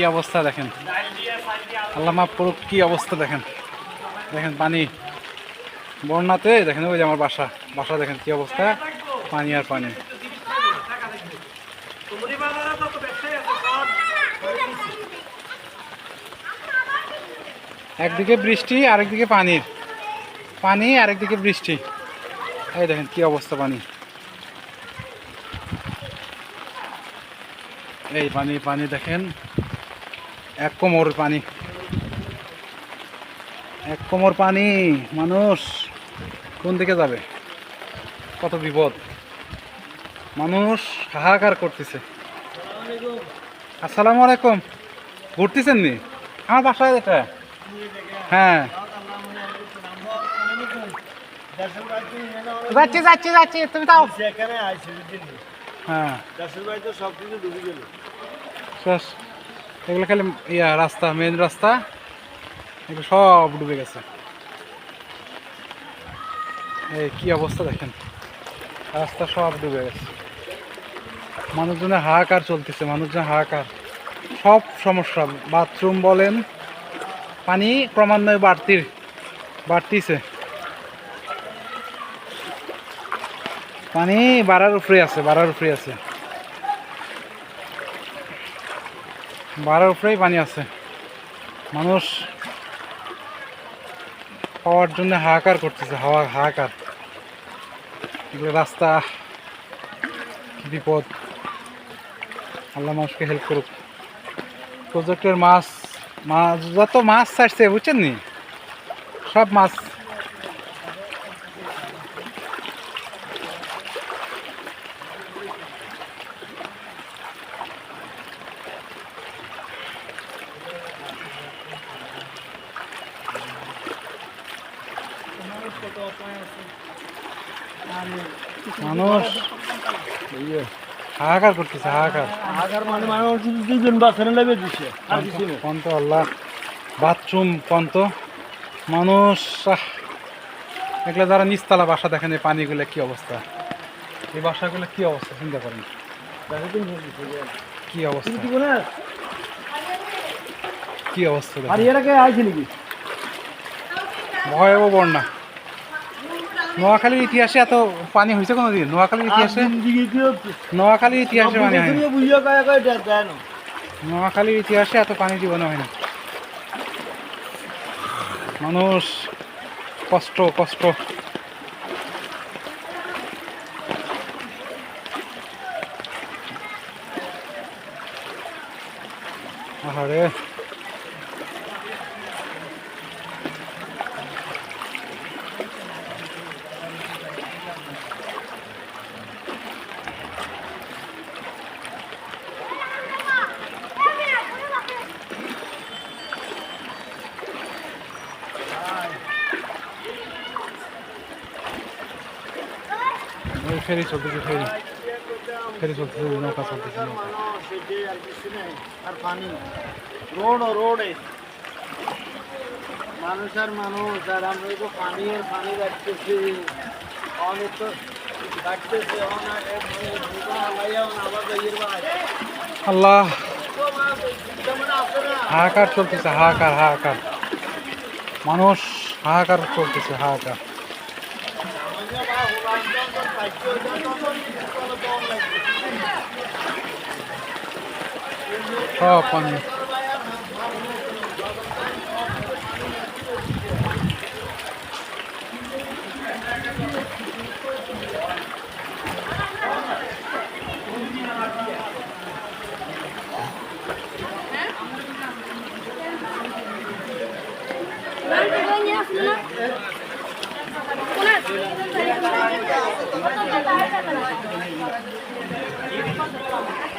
কি অবস্থা দেখেন? আল্লাহ মাফ করুক, কি অবস্থা দেখেন? দেখেন পানি। বন্যাতে, দেখেন ওই যে আমার বাসা। বাসা দেখেন কি অবস্থা? পানি আর পানি। একদিকে বৃষ্টি, আরেকদিকে পানির পানি, আরেকদিকে বৃষ্টি। এই দেখেন কি অবস্থা পানি। এই পানি পানি দেখেন। এক কোমর পানি। এক কোমর পানি মানুষ কোন দিকে যাবে? কত বিপদ। মানুষ হাহাকার করতেছে। আসসালামু আলাইকুম। ঘুরতেছেন নি? আমার বাসায় এটা। হ্যাঁ। যাচ্ছি যাচ্ছি যাচ্ছি তুমি তাও হ্যাঁ। সব কিছু ডুবে গেল। শেষ। এগুলো খালি ইয়া রাস্তা মেন রাস্তা। এগুলো সব ডুবে গেছে। এই কি অবস্থা দেখেন। রাস্তা সব ডুবে গেছে। মানুষজনের হাহাকার চলতেছে, মানুষজন হাহাকার। সব সমস্যা। বাথরুম বলেন, পানি ক্রমান্বয়ে বাড়তি বাড়তিছে। পানি বাড়ার উপরে আছে, বাড়ার উপরে আছে। বাড়ার উপরেই পানি আছে। মানুষ পাওয়ার জন্য হাহাকার করতেছে, হাওয়া হাহাকার। রাস্তা, বিপদ। আল্লাহ মানুষকে হেল্প করুক। প্রজেক্টের মাছ মাছ যত মাছ ছাড়ছে, বুঝছেন নি? সব মাছ মানুষ। ইয়ে, হাহাকার করতেছে হাহাকার। মানে মানুষ দুজন বাচ্চারা লেবে দিছে আর কিছু পন্ত আল্লাহ। বাথরুম পন্ত মানুষ এগুলো যারা নিচতলা বাসা দেখেন এই পানিগুলো কি অবস্থা? এই বাসাগুলো কি অবস্থা? চিন্তা করেন। কি অবস্থা? কি অবস্থা আর দেখেন। এর আগে আইছে নাকি? ভয়াবহ বন্যা। নোয়াখালীর ইতিহাসে এত পানি হয়েছে কোনোদিন? নোয়াখালীর ইতিহাসে? নোয়াখালীর ইতিহাসে পানি না। নোয়াখালীর ইতিহাসে এত পানি জীবনে হয়নি মানুষ কষ্ট কষ্ট। আহারে। ফেরি চলতেছে ফেরি ফেরি চলতেছে নৌকা চলতেছে নৌকা আর কিছু নেই আর পানি রোড রোড মানুষ আর মানুষ আর আমরা তো পানি আর পানি রাখতেছি অনেক তো রাখতেছে অনেক আবার যাইয়ের ভাই আল্লাহ যেমন আছে না হাহাকার চলতেছে হাহাকার হাহাকার মানুষ হাহাকার চলতেছে হাহাকার সব পানি Una. 本当に大変なことです。